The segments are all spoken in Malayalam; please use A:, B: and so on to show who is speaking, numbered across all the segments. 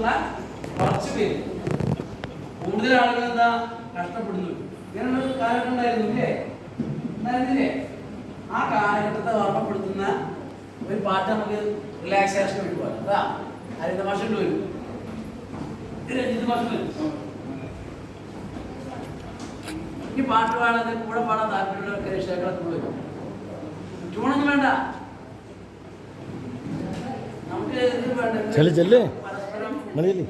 A: വിശ്വാസമുള്ള കുറച്ച് പേര് കൂടുതൽ ആളുകൾ എന്താ കഷ്ടപ്പെടുന്നു ഇങ്ങനെയുള്ള ഒരു കാലഘട്ടം ഉണ്ടായിരുന്നു ഇല്ലേ? ആ കാലഘട്ടത്തെ ഓർമ്മപ്പെടുത്തുന്ന ഒരു പാട്ട് നമുക്ക് റിലാക്സേഷൻ പോകാം അതാ ഹരിത ഭാഷ വരും രഞ്ജിത് ഭാഷ വരും ഈ പാട്ട് പാടാതെ കൂടെ പാടാൻ താല്പര്യമുള്ളവർക്ക് രക്ഷിതാക്കളൊക്കെ വരും ട്യൂണൊന്നും വേണ്ട. നമുക്ക് ഇത് വേണ്ട
B: നിങ്ങൾ ചെല്ലേ.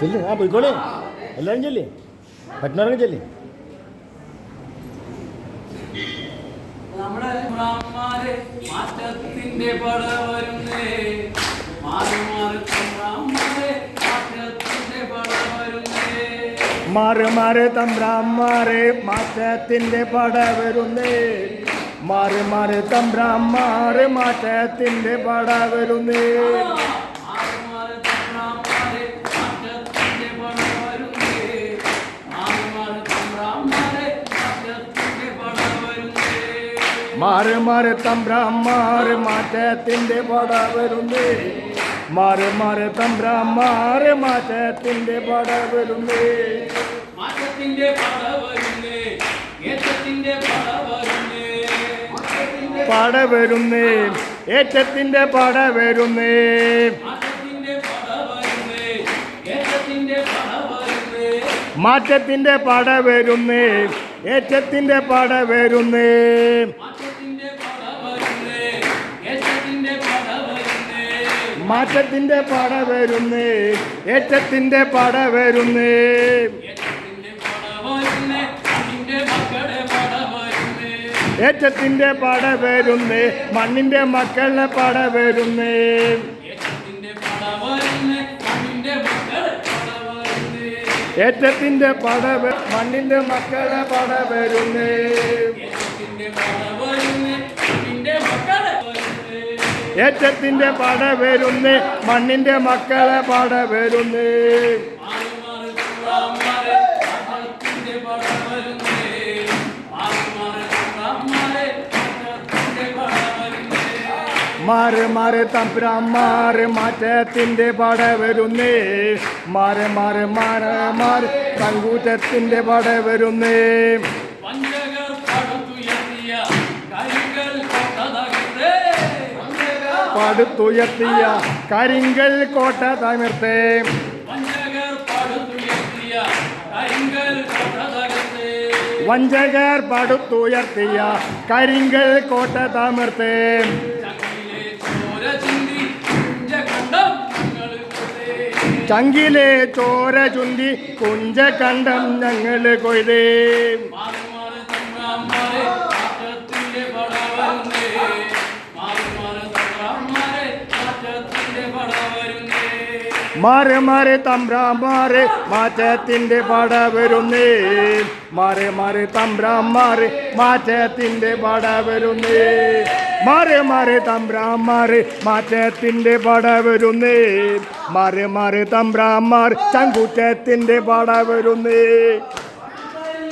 B: ചെല്ലി ആ പോയിക്കോളെ. എല്ലാവരും ചെല്ലേ. പറ്റുന്നവരൊക്കെ ചെല്ലേ.
A: നമ്മുടെ ബ്രാഹ്മാരെ മാറ്റത്തിന്റെ പട വരുന്നേ മാറി മാറി ബ്രാഹ്മാരെ മാറ്റത്തിന്റെ പട വരുന്നേ
B: മാറി മാറി തമ്പ്രാമാരെ മാറ്റത്തിന്റെ പട വരുന്നേ മാറ് മാറ് തമ്പ്രാമാര് മാറ്റത്തിന്റെ പട വരുന്നേ
A: മാറ് മാറി
B: തമ്പ്രാമാര് മാറ്റത്തിന്റെ പട വരുന്നേ മാറി മാറി തമ്പ്രാമാര് മാറ്റത്തിന്റെ പട വരുന്നേ
A: മാറ്റത്തിന്റെ പട വരുന്നേ പട വരുന്നേ
B: പട വരുന്നേ ഏറ്റത്തിന്റെ പട വരുന്നേ
A: മാറ്റത്തിന്റെ പട വരുന്നേ ഏറ്റത്തിന്റെ പട വരുന്നേ
B: മാറ്റത്തിന്റെ പട വരുന്നേ ഏറ്റത്തിന്റെ പട വരുന്നേ.
A: ഏറ്റത്തിന്റെ പട വരുന്നേ
B: മണ്ണിന്റെ മക്കളുടെ പട വരുന്നേ.
A: ഏറ്റത്തിന്റെ പട
B: മണ്ണിന്റെ മണ്ണിന്റെ മക്കളുടെ പട വരുന്നേ.
A: ഏറ്റത്തിന്റെ പട വരുന്ന്
B: മണ്ണിന്റെ മക്കളെ പട വരുന്ന്.
A: മാറി മാറി
B: തമ്പ്രാമാറ് മാറ്റത്തിന്റെ പട വരുന്നേ. മാറ് മാറ് മാറ് മാറ് തങ്കൂറ്റത്തിന്റെ പട വരുന്നേ.
A: പടുത്തുയർത്തിയ കരിങ്കൽ കോട്ട
B: തമിർത്തേ
A: വഞ്ചകർ പടുത്തുയർത്തിയ കരിങ്കൽ കോട്ട തകർത്തേ.
B: വഞ്ചകർ പടുത്തുയർത്തിയ കരിങ്കൽ കോട്ട തമിർത്തേ
A: ചങ്കിലെ ചോര ചുന്തി കുഞ്ച കണ്ടം ഞങ്ങൾ
B: കൊയ്തേ. മാറി മാറി തമ്പ്രാമാറ് മാറ്റത്തിന്റെ പട വരുന്നേ. മാറി മാറി തമ്പ്രാമാറ് മാറ്റത്തിന്റെ പട വരുന്നേ. മാറി മാറി തമ്പ്രാമാറി മാറ്റത്തിന്റെ പട വരുന്നേ. മാറി മാറി തമ്പ്രാമാർ ചങ്കുറ്റത്തിന്റെ പട വരുന്നേ.